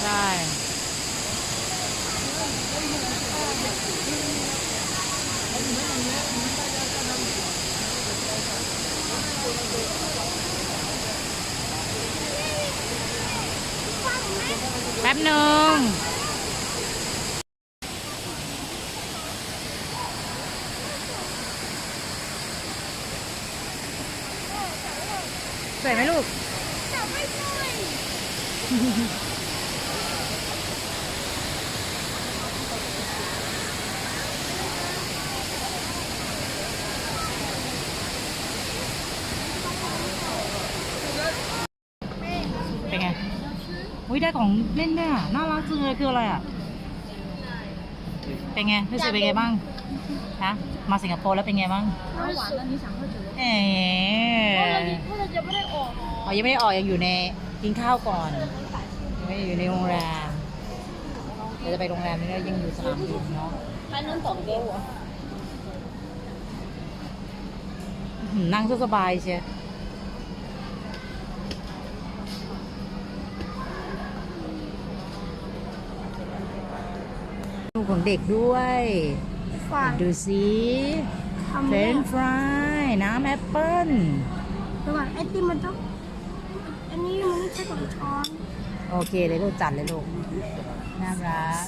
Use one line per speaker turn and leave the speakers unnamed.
ใช่แป๊บหนึ่งสวยไหมลูก เป็นไงอุ้ยด้ของเล่นด้วยอะน่ารักจังเลยคืออะไรอะ เป็นไงรู้สึกเป็นไงบ้าง ฮะ มาสิงคโปร์แล้วเป็นไงบ้าง
หวานอนนี้
สั่งข้าวจุ๋อ๋
เพราะเรายังไม่ได้
ออก อ๋อยังไม่ได้ออกยังอยู่ใน กินข้าวก่อนยังไม่อยู่ในโรงแรมเราจะไปโรงแรมนี่เรายังอยู่สนามบินเนาะ
ร้นนั้นส
องเดียวนั่งสบายเชียลูกของเด็กด้วยดูสิเฟรนฟราย น้ำแอปเปิ้ล
ระหว่างไอติมมันต้อง อันนี้
โอเคเลยลูกจัดเลยลูกน่ารัก